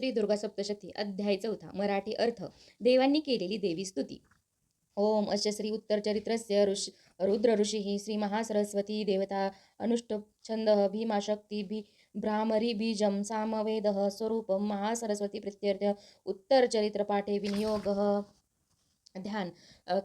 श्री दुर्गा सप्तशती अध्याय चौथा मराठी अर्थ देवांनी केलेली देवी स्तुती. ओम अस्य श्री उत्तर चरित्रस्य ऋष रुद्र ऋषी श्री महासरस्वती देवता अनुष्टुप छंद भीमाशक्ती भी भ्रामरी बीजम सामवेद स्वरूप महासरस्वती प्रत्यर्थ उत्तर चरित्र विनियोग ध्यान.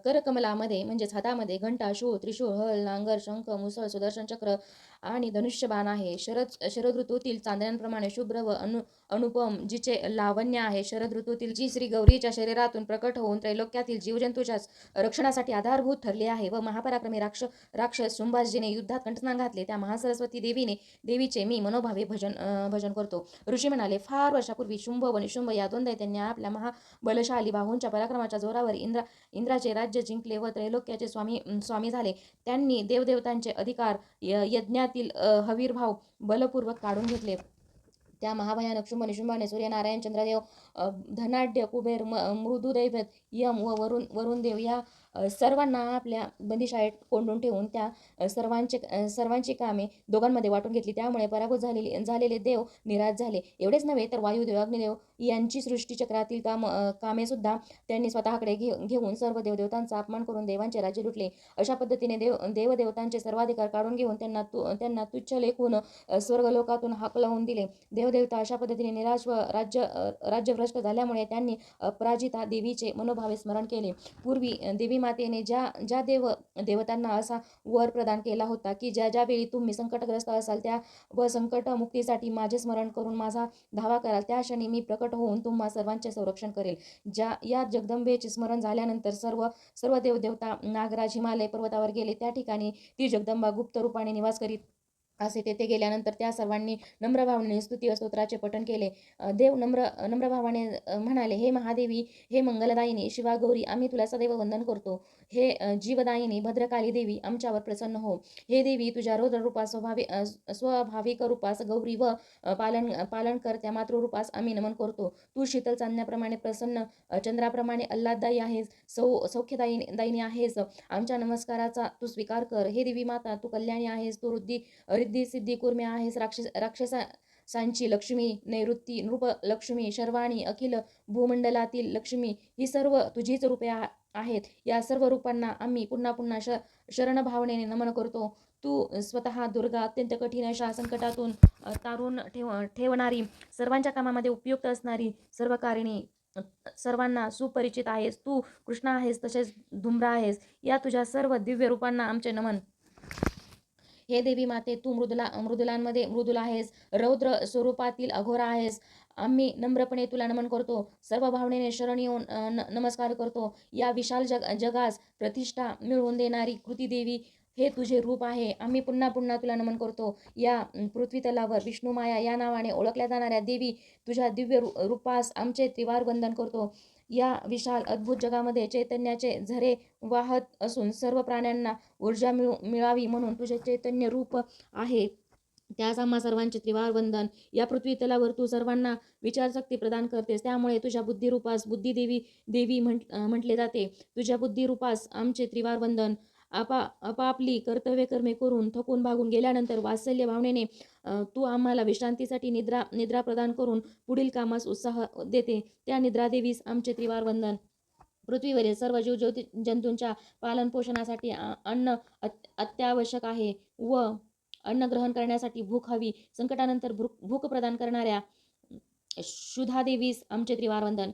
करकमलामध्ये म्हणजेच हातामध्ये घंटा शूळ त्रिशूळ हल नांगर शंख मुसळ सुदर्शन चक्र आणि धनुष्यबाण आहे. शरद शरद ऋतूतील चांदण्यांप्रमाणे शुभ्र व अनु अनुपम जिचे लावण्य आहे. शरद ऋतूतील जी श्री गौरीच्या शरीरातून प्रकट होऊन त्रैलोक्यातील जीवजंतूच्या रक्षणासाठी आधारभूत ठरले आहे व महापराक्रमी राक्ष राक्षस शुंभाजीने युद्धात कंठस्नान घातले. त्या महासरस्वती देवीने देवीचे मी मनोभावे भजन भजन करतो. ऋषी म्हणाले फार वर्षापूर्वी शुंभ व निशुंभ या दोन दैत्यांनी आपल्या महाबलशाली बाहूंच्या पराक्रमाच्या जोरावर इंद्रा इंद्राचे राज्य जिंकले व त्रैलोक्याचे स्वामी स्वामी झाले. त्यांनी देवदेवतांचे अधिकार यज्ञातील हवीरभाव बलपूर्वक काढून घेतले. त्या महाभयानक शुंभ निशुंभाने सूर्यनारायण चंद्रदेव धनाढ्य कुबेर म मृदुदैवत यम व वरुण वरुणदेव या सर्वांना आपल्या बंदिशाळेत कोंडून ठेवून त्या सर्वांचे सर्वांची कामे दोघांमध्ये वाटून घेतली. त्यामुळे पराभूत झालेले झालेले देव निराश झाले. एवढेच नव्हे तर वायुदेव अग्निदेव यांची सृष्टीचक्रातील काम कामेसुद्धा त्यांनी स्वतःकडे घे घेऊन सर्व देवदेवतांचा अपमान करून देवांचे राज्य लुटले. अशा पद्धतीने देव देवदेवतांचे सर्वाधिकार काढून घेऊन त्यांना तु त्यांना तुच्छ लेखून स्वर्गलोकातून हाकलवून दिले. देवदेवता अशा पद्धतीने निराश व राज्य राज्यव्रत राज्यभ्रष्ट झाल्यामुळे त्यांनी अपराजिता देवीचे मनोभावे स्मरण केले. पूर्वी देवी मातेने ज्या ज्या देव देवतांना असा वर प्रदान केला होता की ज्या ज्यावेळी तुम्ही संकटग्रस्त असाल त्या व संकट मुक्तीसाठी माझे स्मरण करून माझा धावा कराल त्या क्षणी मी प्रकट होऊन तुम्हा सर्वांचे संरक्षण करेल. ज्या या जगदंबेचे स्मरण झाल्यानंतर सर्व सर्व देवदेवता नागराज हिमालय पर्वतावर गेले. त्या ठिकाणी ती जगदंबा गुप्त रूपाने निवास करीत असे तेथे गेल्यानंतर त्या सर्वांनी नम्र भावाने स्तुती व स्तोत्राचे पठण केले. देव नम्र नम्र भावाने म्हणाले हे महादेवी हे मंगलदायिनी शिवा गौरी आम्ही तुला सदैव वंदन करतो. हे जीवदायिनी भद्रकाली देवी आमच्यावर प्रसन्न हो. हे देवी तुझ्या रुद्ररूपास स्वभावी स्वभाविक स्वाभाविक रूपास गौरी व पालन पालन करत्या मातृरूपास आम्ही नमन करतो. तू शीतल चांदण्याप्रमाणे प्रसन्न चंद्राप्रमाणे आल्हाददायी आहेस सौ सौख्यदायी दायिनी आहेस. आमच्या नमस्काराचा तू स्वीकार कर. हे देवी माता तू कल्याणी आहेस तू रुद्धी रिद्धी सिद्धी कुर्मे आहेस राक्षस राक्षसा सांची लक्ष्मी नैऋत्ती नृप लक्ष्मी शर्वाणी अखिल भूमंडलातील लक्ष्मी ही सर्व तुझीच रूपे आहेत. या सर्व रूपांना आम्ही पुन्हा पुन्हा श शरण भावनेने नमन करतो. तू स्वतः दुर्गा अत्यंत कठीण अशा संकटातून तारून ठेव ठेवणारी सर्वांच्या कामामध्ये उपयुक्त असणारी सर्व कारिणी सर्वांना सुपरिचित आहेस. तू कृष्ण आहेस तसेच धुम्रा आहेस. या तुझ्या सर्व दिव्य रूपांना आमचे नमन हे देवी माते तू मृदुला मृदुलांमध्ये मृदुल आहेस. रौद्र स्वरूपातील अघोरा आहेस. आम्ही नम्रपणे तुला नमन करतो. सर्व भावनेने शरण येऊन न- नमस्कार करतो. या विशाल जग जगास प्रतिष्ठा मिळवून देणारी कृती देवी हे तुझे रूप आहे. आम्ही पुन्हा पुन्हा तुला नमन करतो. या पृथ्वीतलावर विष्णुमाया या नावाने ओळखल्या जाणाऱ्या देवी तुझ्या दिव्य रूपास आमचे त्रिवार वंदन करतो. या विशाल अद्भुत जगामध्ये चैतन्याचे झरे वाहत असून सर्व प्राण्यांना ऊर्जा मिळू मिळावी म्हणून तुझे चैतन्य रूप आहे. त्यास आम्हा सर्वांचे त्रिवार वंदन. या पृथ्वी तलावर तू सर्वांना विचारशक्ती प्रदान करतेस. त्यामुळे तुझ्या बुद्धिरूपास बुद्धिदेवी देवी म्हंट म्हटले जाते. तुझ्या बुद्धिरूपास आमचे त्रिवार वंदन. आपा आपापली कर्तव्य कर्मे करून थकून भागून गेल्यानंतर वात्सल्य भावनेने तू आम्हाला विश्रांतीसाठी निद्रा निद्रा प्रदान करून पुढील कामास उत्साह देते. त्या निद्रादेवीस आमचे त्रिवार वंदन. पृथ्वीवरील सर्व जीव जंतूंच्या पालन पोषणासाठी अन्न अत्यावश्यक आहे व अन्न ग्रहण करण्यासाठी भूक हवी. संकटानंतर भूक भूक प्रदान करणाऱ्या शुधादेवीस आमचे त्रिवार वंदन.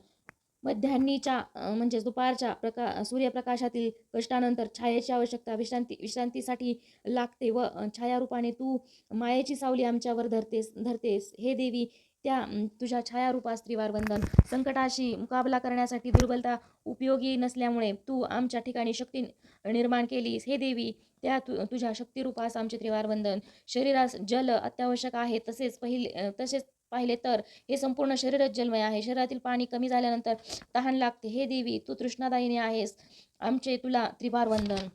मध्यान्नीच्या म्हणजे दुपारच्या प्रका सूर्यप्रकाशातील कष्टानंतर छायेची आवश्यकता विश्रांती विश्रांतीसाठी लागते व छायारूपाने तू मायेची सावली आमच्यावर धरतेस धरतेस. हे देवी त्या तुझ्या छायारूपास स्त्रीवार वंदन संकटाशी मुकाबला करण्यासाठी दुर्बलता उपयोगी नसल्यामुळे तू आमच्या ठिकाणी शक्ती निर्माण केलीस. हे देवी त्या तु तुझ्या शक्तिरूपास आमचे त्रिवार वंदन शरीरास जल अत्यावश्यक आहे. तसेच पहिले तसेच पाहिले तर. हे संपूर्ण शरीरच जलमय आहे. शरीरातील पाणी कमी झाल्यानंतर तहान लागते. हे देवी तू तृष्णादायिनी आहेस. आमचे तुला त्रिभार वंदन.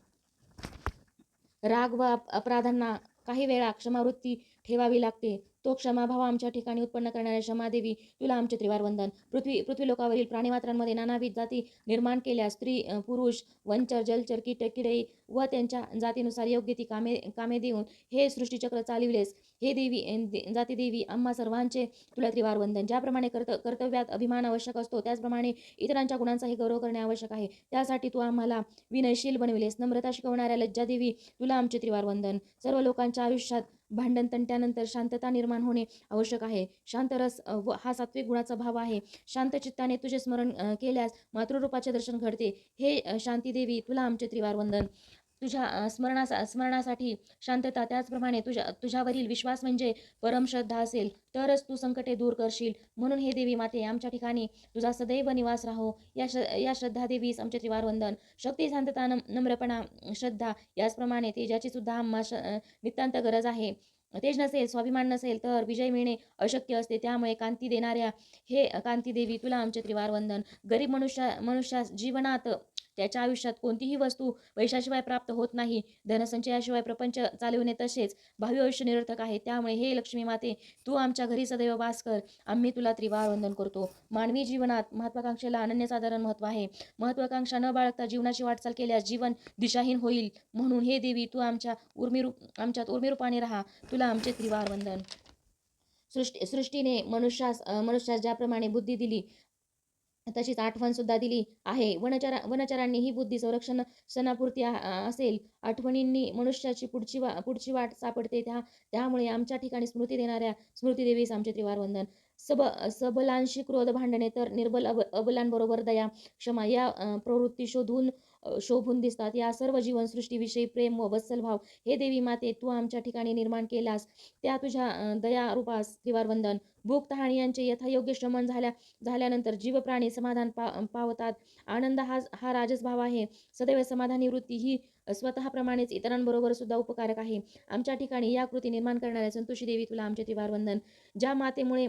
राग व अपराधांना काही वेळा क्षमावृत्ती ठेवावी लागते. तो क्षमाभाव आमच्या ठिकाणी उत्पन्न करणाऱ्या क्षमादेवी तुला आमचे त्रिवार वंदन. पृथ्वी पृथ्वीलोकावरील प्राणीमात्रांमध्ये नानाविध जाती निर्माण केल्या. स्त्री पुरुष वंचर जलचर कीट किडे व त्यांच्या जातीनुसार योग्य ती कामे कामे देऊन हे सृष्टीचक्र चालविलेस. हे देवी दे- जाती देवी आम्हा सर्वांचे तुला त्रिवार वंदन. ज्याप्रमाणे कर्त कर्तव्यात अभिमान आवश्यक असतो त्याचप्रमाणे इतरांच्या गुणांचाही गौरव करणे आवश्यक आहे. त्यासाठी तू आम्हाला विनयशील बनविलेस. नम्रता शिकवणाऱ्या लज्जादेवी तुला आमचे त्रिवार वंदन. सर्व लोकांच्या आयुष्यात भांडण तंट्यानंतर शांतता निर्माण होणे आवश्यक आहे. शांत रस व हा सात्विक गुणाचा भाव आहे. शांत चित्ताने तुझे स्मरण केल्यास मातृरूपाचे दर्शन घडते. हे शांती देवी तुला आमचे त्रिवार वंदन. तुझ्या स्मरणा स्मरणासा स्मरणासाठी शांतता त्याचप्रमाणे तुझ्या तुझ्यावरील विश्वास म्हणजे परमश्रद्धा असेल तरच तू संकटे दूर करशील. म्हणून हे देवी माते आमच्या ठिकाणी तुझा सदैव निवास राहो. या श या श्रद्धा देवीस आमचे त्रिवार वंदन शक्ती शांतता नम नम्रपणा श्रद्धा याचप्रमाणे तेजाची सुद्धा आम्हा नितांत गरज आहे तेज नसेल स्वाभिमान नसेल तर विजय मिळणे अशक्य असते. त्यामुळे कांती देणाऱ्या हे कांती देवी तुला आमचे त्रिवार वंदन गरीब मनुष्या मनुष्यास जीवनात त्याच्या आयुष्यात कोणतीही वस्तू पैशाशिवाय प्राप्त होत नाही धनसंचयाशिवाय प्रपंच चालविणे तसेच भावी आयुष्य निरर्थक आहे. त्यामुळे हे लक्ष्मी माते तू आमच्या घरी सदैव वास कर. आम्ही तुला त्रिवार वंदन करतो. मानवी जीवनात महत्वाकांक्षेला अनन्यसाधारण महत्त्व आहे. महत्वाकांक्षा न बाळगता जीवनाची वाटचाल केल्यास जीवन दिशाहीन होईल. म्हणून हे देवी तू आमच्या उर्मिरूप आमच्यात उर्मिरूपाने राहा. तुला आमचे त्रिवार वंदन. सृष्टी सृष्टीने मनुष्यास मनुष्यास ज्याप्रमाणे बुद्धी दिली तशीच आठवण सुद्धा दिली आहे. वनचरा वनचरांनी ही बुद्धी संरक्षण सणापुरती असेल. आठवणींनी मनुष्याची पुढची वा पुढची वाट सापडते. त्या त्यामुळे आमच्या ठिकाणी स्मृती देणाऱ्या स्मृतीदेवीस आमचे त्रिवार वंदन. सब सबलांशी क्रोध भांडणे तर निर्बल अब अबलांबरोबर दया क्षमा या प्रवृत्ती शोधून शोभून दिसतात. या सर्व जीवनसृष्टीविषयी प्रेम व वत्सलभाव हे देवी माते तू आमच्या ठिकाणी निर्माण केलास. त्या तुझ्या दयारूपास दया रूपास त्रिवार वंदन. भूक तहाणी यांचे यथायोग्य श्रमण झाल्या झाल्यानंतर जीवप्राणी समाधान पा पावतात. आनंद हा हा राजस भाव आहे. सदैव समाधानी वृत्ती ही स्वतःप्रमाणेच इतरांबरोबर सुद्धा उपकारक आहे. आमच्या ठिकाणी या कृती निर्माण करणाऱ्या संतोषी देवी तुला आमचे त्रिवार वंदन. ज्या मातेमुळे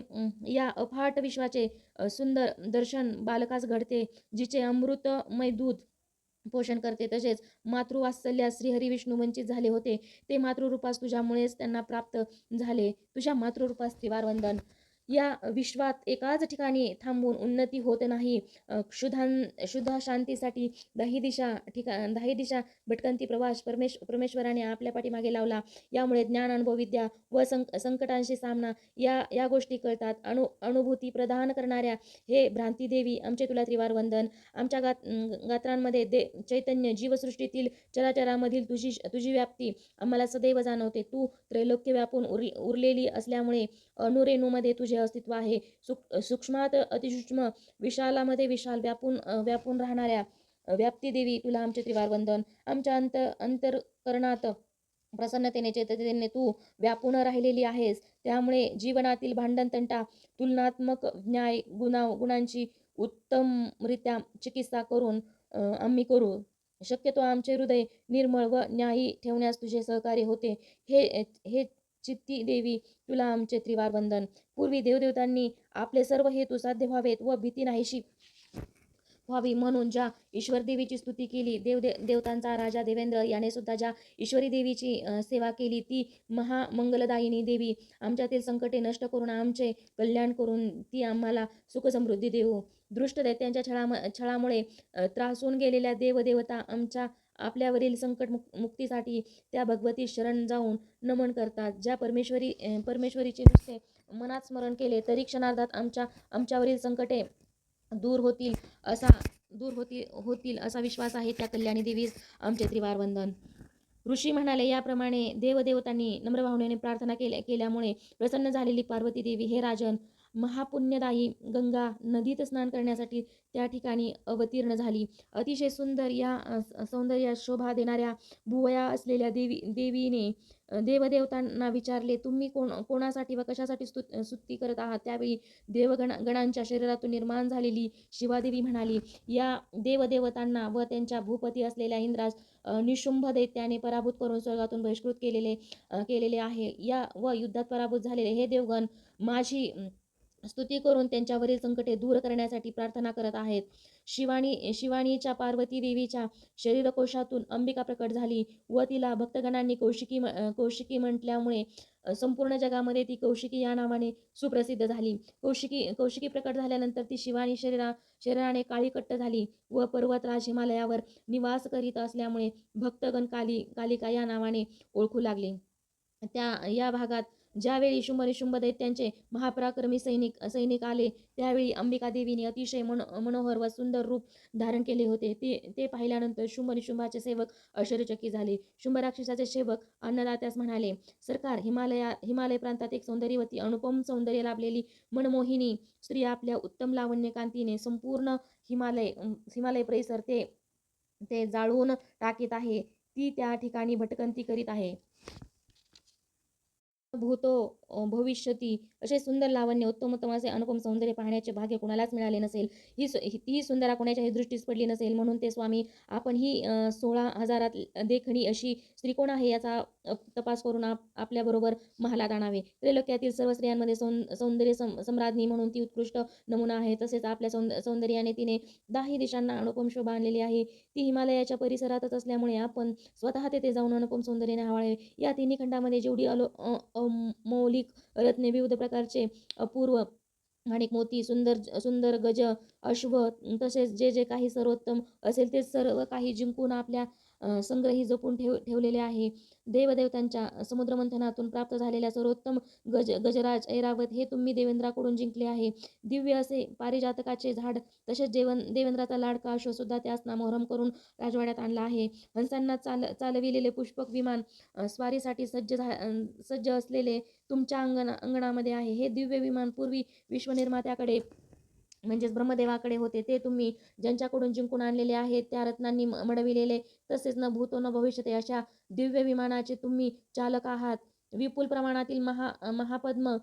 या अफाट विश्वाचे सुंदर दर्शन बालकास घडते जिचे अमृतमय दूध पोषण करते. तसेच मातृवात्सल्यास श्रीहरी विष्णू वंचित झाले होते. ते मातृरूपास तुझ्यामुळेच त्यांना प्राप्त झाले. तुझ्या मातृरूपास त्रिवार वंदन. या विश्वात एकाच ठिकाणी थांबून उन्नती होत नाही. क्षुधान शुद्ध शांतीसाठी दही दिशा ठिका दही दिशा भटकंती प्रवास परमेश परमेश्वराने आपल्या पाठीमागे लावला. यामुळे ज्ञान अनुभव विद्या व संक संकटांशी सामना या या गोष्टी कळतात. अनु अनुभूती प्रदान करणाऱ्या हे भ्रांतीदेवी आमचे तुला त्रिवार वंदन. आमच्या गात गात्रांमध्ये दे चैतन्य जीवसृष्टीतील चराचरामधील तुझी तुझी व्याप्ती आम्हाला सदैव जाणवते. तू त्रैलोक्य व्यापून उर उरलेली असल्यामुळे अणुरेणूमध्ये तुझे अस्तित्व आहे. सूक सूक्ष्मात अतिसूक्ष्म विशालामध्ये विशाल व्यापून व्यापून राहणाऱ्या व्याप्ती व्याप्तीदेवी तुला आमचे त्रिवार वंदन. आमच्या अंत अंतरकरणात प्रसन्नतेने चैतन्यतेने तू व्यापून राहिलेली आहेस. त्यामुळे जीवनातील भांडणतंटा तुलनात्मक न्याय गुणा गुणांची उत्तमरित्या चिकित्सा करून आम्ही करू. शक्यतो आमचे हृदय निर्मळ व न्यायी ठेवण्यास तुझे सहकार्य होते. हे हे चित्ती देवी तुला आमचे त्रिवार वंदन. पूर्वी देवदेवतांनी आपले सर्व हेतू साध्य व्हावेत व भीती नाहीशी व्हावी म्हणून ज्या ईश्वर देवीची स्तुती केली देव देवतांचा राजा देवेंद्र याने सुद्धा ज्या ईश्वरी देवीची सेवा केली ती महामंगलदायिनी देवी आमच्यातील संकटे नष्ट करून आमचे कल्याण करून ती आम्हाला सुखसमृद्धी देऊ दृष्ट दैत्यांच्या छळाम छळामुळे त्रासून गेलेल्या देवदेवता आमच्या आपल्यावरील संकट मुक मुक्तीसाठी त्या भगवती शरण जाऊन नमन करतात. ज्या परमेश्वरी परमेश्वरीचे नुसते मनात स्मरण केले तरी क्षणार्धात आमच्या आमच्यावरील संकटे दूर होतील असा दूर होती होतील असा विश्वास आहे त्या कल्याणी देवीस आमचे त्रिवार वंदन ऋषी म्हणाले याप्रमाणे देवदेवतांनी नम्र भावनेने प्रार्थना केल्या केल्यामुळे प्रसन्न झालेली पार्वती देवी हे राजन महापुण्यदायी गंगा नदीत स्नान करण्यासाठी त्या ठिकाणी अवतीर्ण झाली. अतिशय सुंदर या सौंदर्यात शोभा देणाऱ्या भुवया असलेल्या देवी देवीने देवदेवतांना विचारले तुम्ही कोण कोणासाठी व कशासाठी स्तु स्तुती करत आहात? त्यावेळी देवगण गणांच्या शरीरातून निर्माण झालेली शिवादेवी म्हणाली या देवदेवतांना व त्यांच्या भूपती असलेल्या इंद्रास निशुंभ दैत्याने पराभूत करून स्वर्गातून बहिष्कृत केलेले केलेले आहे. या व युद्धात पराभूत झालेले हे देवगण माझी स्तुती करून त्यांच्यावरील संकटे दूर करण्यासाठी प्रार्थना करत आहेत. शिवानी शिवानीच्या पार्वती देवीच्या शरीरकोशातून अंबिका प्रकट झाली व तिला भक्तगणांनी कौशिकी कौशिकी म्हटल्यामुळे संपूर्ण जगामध्ये ती कौशिकी या नावाने सुप्रसिद्ध झाली. कौशिकी कौशिकी प्रकट झाल्यानंतर ती शिवानी शरीरा शरीराने काळी कट्ट झाली व पर्वतराज हिमालयावर निवास करीत असल्यामुळे भक्तगण काली कालिका या नावाने ओळखू लागले. त्या या भागात ज्यावेळी शुंभ निशुंभ दैत्यांचे महापराक्रमी सैनिक सैनिक आले त्यावेळी अंबिका देवीने अतिशय मन मनोहर व सुंदर रूप धारण केले होते. ते ते पाहिल्यानंतर शुंभ निशुंभाचे सेवक आश्चर्यचकित झाले. शुंभ राक्षसाचे सेवक अन्नदात्यास म्हणाले सरकार हिमालया हिमालय प्रांतात एक सौंदर्यवती अनुपम सौंदर्य लाभलेली मनमोहिनी स्त्री आपल्या उत्तम लावण्यकांतीने संपूर्ण हिमालय हिमालय परिसर ते ते जाळून टाकीत आहे. ती त्या ठिकाणी भटकंती करीत आहे. भूतो भविष्यती असे सुंदर लावण्य उत्तम उत्तम असे अनुपम सौंदर्य पाहण्याचे भाग्य कुणालाच मिळाले नसेल. ही सु- ही- ती सुंदरा कोणाच्याही दृष्टीस पडली नसेल. म्हणून ते स्वामी आपण ही सोळा हजारात देखणी अशी त्रिकोण आहे याचा तपास करून आप आपल्याबरोबर महालात आणावे. त्रैलोक्यातील सर्व स्त्रियांमध्ये सौं सौंदर्य सम सम्राज्ञी म्हणून ती उत्कृष्ट नमुना आहे. तसेच आपल्या सौंद सौंदर्याने तिने दाही दिशांना अनुपम शोभा आणलेली आहे. ती हिमालयाच्या परिसरातच असल्यामुळे आपण स्वतः तेथे जाऊन अनुपम सौंदर्याने हवाळे. या तिन्ही खंडामध्ये जेवढी अलो मौलिक रत्ने विविध प्रकारचे अपूर्व माणिक मोती सुंदर सुंदर गज अश्व तसेच जे जे काही सर्वोत्तम असेल ते सर्व काही जिंकून आपल्या संग्रही जपून ठेव ठेवलेले आहे. देवदेवतांच्या समुद्रमंथनातून प्राप्त झालेल्या सर्वोत्तम गज गजराज ऐरावत हे तुम्ही देवेंद्राकडून जिंकले आहे. दिव्य असे पारिजातकाचे झाड तसेच जेवण देवेंद्राचा लाडका अश्व सुद्धा त्यास नामोहरम करून राजवाड्यात आणला आहे. हंसांना चाल चालविलेले पुष्पक विमान स्वारीसाठी सज्ज झा सज्ज असलेले तुमच्या अंगणा अंगणामध्ये आहे. हे दिव्य विमान पूर्वी विश्वनिर्मात्याकडे म्हणजेच ब्रह्मदेवाकडे होते ते तुम्ही ज्यांच्याकडून जिंकून आणलेले आहेत त्या रत्नांनी मडविलेले तसेच न भूतो न भविष्यते अशा दिव्य विमानाचे तुम्ही चालक आहात. विपुल प्रमाणातील महा महापद्म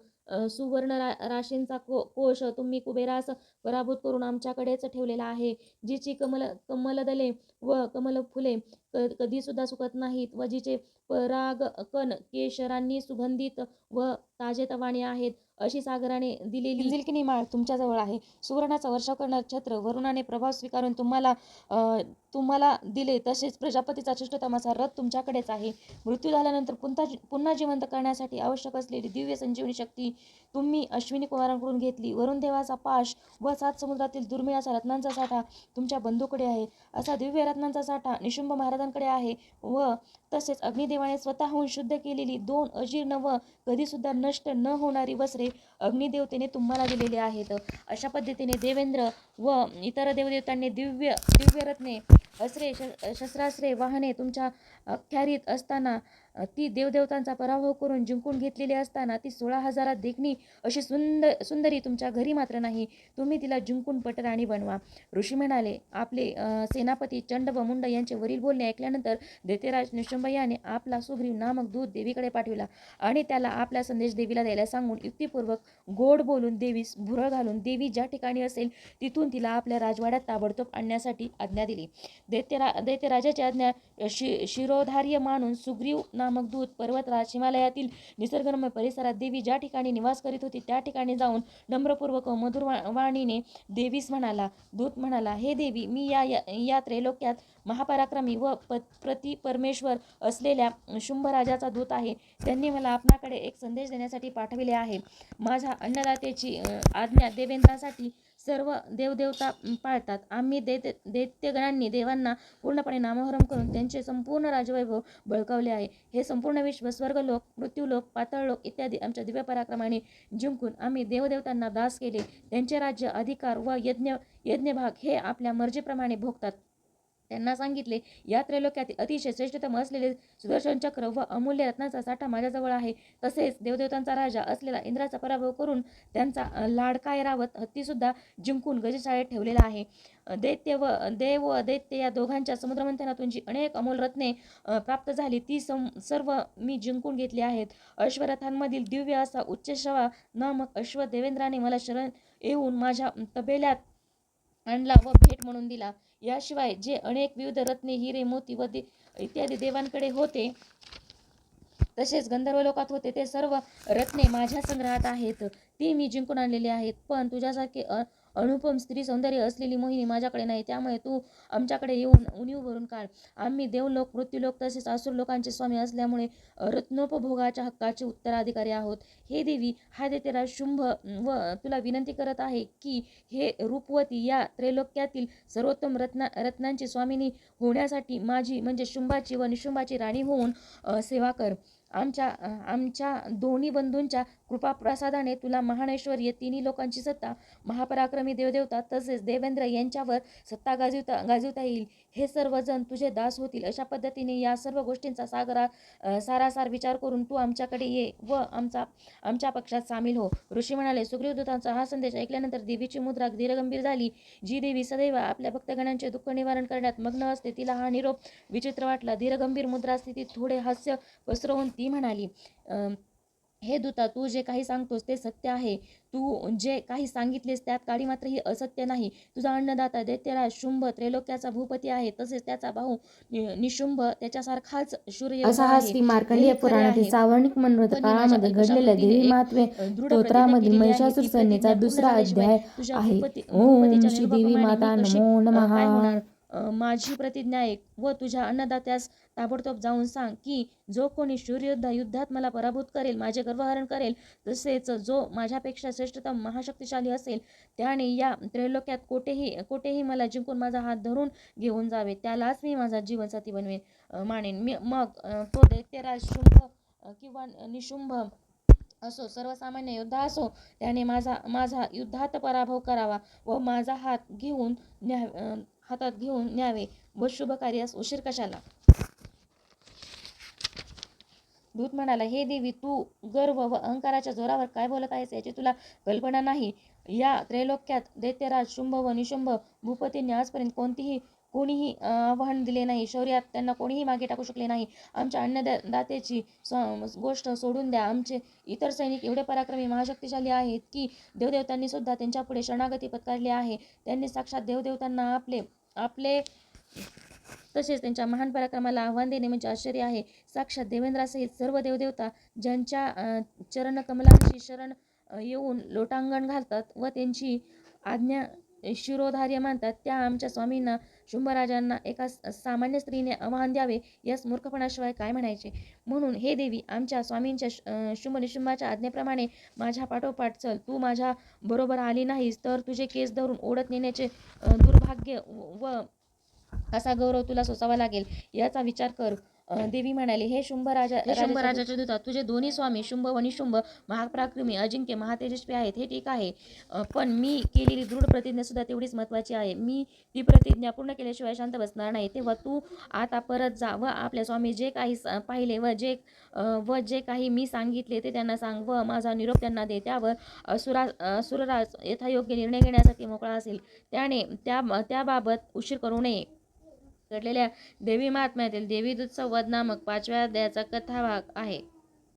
सुवर्ण रा राशींचा को कोश तुम्ही कुबेरास पराभूत करून आमच्याकडेच ठेवलेला आहे. जिची कमल कमलदले व कमल फुले क कधी सुद्धा सुकत नाहीत व जिचे पराग कण केशरांनी सुगंधित व ताजेतवाणे आहेत. अशी सागराने दिलेली दिलकिनी माळ तुमच्याजवळ आहे? सुवर्णाचा वर्षाव करणार छत्र वरुणाने प्रभाव स्वीकारून तुम्हाला तुम्हाला दिले तसेच प्रजापतीचा श्रेष्ठतमाचा रथ तुमच्याकडेच आहे. मृत्यू झाल्यानंतर पुन्हा पुन्हा जिवंत करण्यासाठी आवश्यक असलेली दिव्य संजीवनी शक्ती तुम्ही अश्विनी कुमारांकडून घेतली. वरुण देवाचा पाश व सात समुद्रातील दुर्मिळ असा रत्नांचा साठा तुमच्या बंधूकडे आहे. असा दिव्य रत्नांचा साठा निशुंभ महाराजांकडे आहे व तसेच अग्निदेवाने स्वतःहून शुद्ध केलेली दोन अजीर्ण व कधीसुद्धा नष्ट न होणारी वस्त्रे अग्निदेवतेने तुम्हाला दिलेले आहेत. अशा पद्धतीने देवेंद्र व इतर देवदेवतांनी दिव्य दिव्य रत्ने अस्त्रे श शस्त्रास्त्रे वाहने तुमच्या अख्यारीत असताना ती देवदेवतांचा पराभव करून जिंकून घेतलेली असताना ती सोळा हजारात देखणी अशी सुंदर सुंदरी तुमच्या घरी मात्र नाही. तुम्ही तिला जिंकून पटराणी बनवा. ऋषी म्हणाले आपले सेनापती चंड व मुंड यांचे वरील बोलणे ऐकल्यानंतर दैत्यराज निशुंभ याने आपला सुग्रीव नामक दूध देवीकडे पाठविला आणि त्याला आपला संदेश देवीला द्यायला सांगून युक्तिपूर्वक गोड बोलून देवीस भुरळ घालून देवी ज्या ठिकाणी असेल तिथून तिला आपल्या राजवाड्यात ताबडतोब आणण्यासाठी आज्ञा दिली. दैत्यरा दैत्यराजाची आज्ञा शि शिरोधार्य मानून सुग्रीव नामक दूत पर्वतराज हिमालयातील निसर्गरम्य परिसरात देवी ज्या ठिकाणी निवास करीत होती त्या ठिकाणी जाऊन नम्रपूर्वक मधुर वाणीने देवीस म्हणाला दूत म्हणाला हे देवी मी या या- त्रैलोक्यात महापराक्रमी व प प्रति परमेश्वर असलेल्या शुंभराजाचा दूत आहे. त्यांनी मला आपणाकडे एक संदेश देण्यासाठी पाठविले आहे. माझ्या अन्नदातेची आज्ञा देवेंद्रासाठी सर्व देवदेवता पाळतात. आम्ही दैत्य दैत्यगणांनी देवांना पूर्णपणे नामहरम करून त्यांचे संपूर्ण राजवैभव बळकावले आहे. हे संपूर्ण विश्व स्वर्गलोक मृत्यूलोक पाताळलोक इत्यादी आमच्या दिव्य पराक्रमाने जिंकून आम्ही देवदेवतांना दास केले. त्यांचे राज्य अधिकार व यज्ञ यज्ञभाग हे आपल्या मर्जीप्रमाणे भोगतात. त्यांना सांगितले. या त्रैलोक्यातील अतिशय श्रेष्ठतम असलेले सुदर्शन चक्र व अमूल्य रत्नाचा साठा माझ्याजवळ आहे. तसेच देवदेवतांचा राजा असलेला इंद्राचा पराभव करून त्यांचा लाडका ऐरावत हत्तीसुद्धा जिंकून गजशाळेत ठेवलेला आहे. दैत्य व देव व दैत्य या दोघांच्या समुद्रमंथनातून जी अनेक अमोल रत्ने प्राप्त झाली ती सम सर्व मी जिंकून घेतली आहेत. अश्वरथांमधील दिव्य असा उच्चश्रवा नामक अश्व देवेंद्राने मला शरण येऊन माझ्या तबेल्यात आणला व भेट म्हणून दिला. याशिवाय जे अनेक विविध रत्ने हिरे मोती व दे इत्यादी देवांकडे होते तसेच गंधर्व लोकात होते ते सर्व रत्ने माझ्या संग्रहात आहेत. ती मी जिंकून आणलेली आहेत. पण तुझ्यासारखे अ अनुपम स्त्री सौंदर्य असलेली मोहिनी माझ्याकडे नाही. त्यामुळे तू आमच्याकडे येऊन उणीव भरून काढ. आम्ही देवलोक मृत्यूलोक तसेच असुर लोकांचे स्वामी असल्यामुळे रत्नोपभोगाच्या हक्काचे उत्तराधिकारी आहोत. हे देवी हा तेरा शुंभ व तुला विनंती करत आहे की हे रूपवती या त्रैलोक्यातील सर्वोत्तम रत्ना रत्नांची स्वामिनी होण्यासाठी माझी म्हणजे शुंभाची व निशुंभाची राणी होऊन सेवा कर. आमच्या आमच्या दोन्ही बंधूंच्या कृपाप्रसादाने तुला महानैश्वर्य तिन्ही लोकांची सत्ता महापराक्रमी देवदेवता तसेच देवेंद्र यांच्यावर सत्ता गाजवता गाजवता येईल. हे सर्वजण तुझे दास होतील. अशा पद्धतीने या सर्व गोष्टींचा सागरा सारासार विचार करून तू आमच्याकडे ये व आमचा आमच्या पक्षात सामील हो. ऋषी म्हणाले सुग्रीवदूतांचा हा संदेश ऐकल्यानंतर देवीची मुद्रा धीरगंभीर झाली. जी देवी सदैव आपल्या भक्तगणांचे दुःख निवारण करण्यात मग्न असते तिला हा निरोप विचित्र वाटला. धीरगंभीर मुद्रा स्थितीत थोडे हास्य पसरवून ती म्हणाली अं, हे दूता तू जे काही सांगतोस ते सत्य आहे. तू जे काही सांगितलेस त्यात काळी मात्र ही असत्य नाही. तुझा अन्नदाता दैत्यराज शुंभ त्रैलोक्याचा भूपती आहे. तसेच त्याचा भाऊ निशुंभ त्याच्यासारखाच शूरयोद्धा असा हा. श्री मार्कंडेय हे पुराणातील. सावर्णिक मनोरथ काळामध्ये घडलेल्या देवी महात्मे स्तोत्रामधील आहे महिषासुर सैन्याचा दुसरा अध्याय आहे. ओम श्री देवी माता नमो नमः. माझी प्रतिज्ञा ऐक व तुझ्या अन्नदात्यास ताबडतोब जाऊन सांग की जो कोणी शूरयोद्धा युद्धात मला पराभूत करेल माझे गर्वहरण करेल तसेच जो माझ्यापेक्षा श्रेष्ठतम महाशक्तिशाली असेल त्याने या त्रैलोक्यात कोठेही कोठेही मला जिंकून माझा हात धरून घेऊन जावे त्यालाच मी माझा जीवनसाथी बनवेन मानेन. मी मग तो दैत्यराज शुंभ किंवा निशुंभ असो सर्वसामान्य योद्धा असो त्याने माझा माझा युद्धात पराभव करावा व माझा हात घेऊन न्या हातात घेऊन न्यावे. व शुभ कार्यास उशीर कशाला? दूत म्हणाला हे देवी तू गर्व व अहंकाराच्या जोरावर काय बोलत आहेस याची तुला कल्पना नाही. या त्रैलोक्यात दैत्यराज शुंभ व निशुंभ भूपतींनी आजपर्यंत कोणतीही कोणीही आव्हान दिले नाही. शौर्यात त्यांना कोणीही मागे टाकू शकले नाही. आमच्या अन्नदात्याची स- गोष्ट सोडून द्या. आमचे इतर सैनिक एवढे पराक्रमी महाशक्तिशाली आहेत की देवदेवतांनी सुद्धा त्यांच्यापुढे शरणागती पत्करली आहे. त्यांनी साक्षात देवदेवतांना आपले आपले तसेच त्यांच्या महान पराक्रमाला आव्हान देणे म्हणजे आश्चर्य आहे. साक्षात देवेंद्रासहित सर्व देवदेवता ज्यांच्या चरणकमलांशी शरण येऊन लोटांगण घालतात व त्यांची आज्ञा शिरोधार्य मानतात. त्या आमच्या स्वामींना शुंभराजांना एका सामान्य स्त्रीने आव्हान द्यावे यास मूर्खपणाशिवाय काय म्हणायचे? म्हणून हे देवी आमच्या स्वामींच्या श- शुंभ निशुंभाच्या आज्ञेप्रमाणे माझ्या पाठोपाठ चल. तू माझ्या बरोबर आली नाहीस तर तुझे केस धरून ओढत नेण्याचे दुर्भाग्य व असा गौरव तुला सोसावा लागेल. याचा विचार कर. देवी म्हणाली हे शुंभ राजा शुंभ राजाचे दूता तुझे दोन्ही स्वामी शुंभ व निशुंभ महापराक्रमी अजिंक्य महातेजस्वी आहेत हे ठीक आहे. पण मी केलेली दृढ प्रतिज्ञा सुद्धा तेवढीच महत्त्वाची आहे. मी ती प्रतिज्ञा पूर्ण केल्याशिवाय शांत बसणार नाही. तेव्हा तू आता परत जा व आपल्या स्वामी जे काही पाहिले व जे व जे काही मी सांगितले ते त्यांना सांग व माझा निरोप त्यांना दे. त्यावर असुरा असुरराज यथायोग्य निर्णय घेण्यासाठी मोकळा असेल. त्याने त्या त्याबाबत उशीर करू नये. घडलेल्या देवी महात्म्यातील देवीदूत संवाद नामक पाचव्या अध्यायाचा कथाभाग आहे.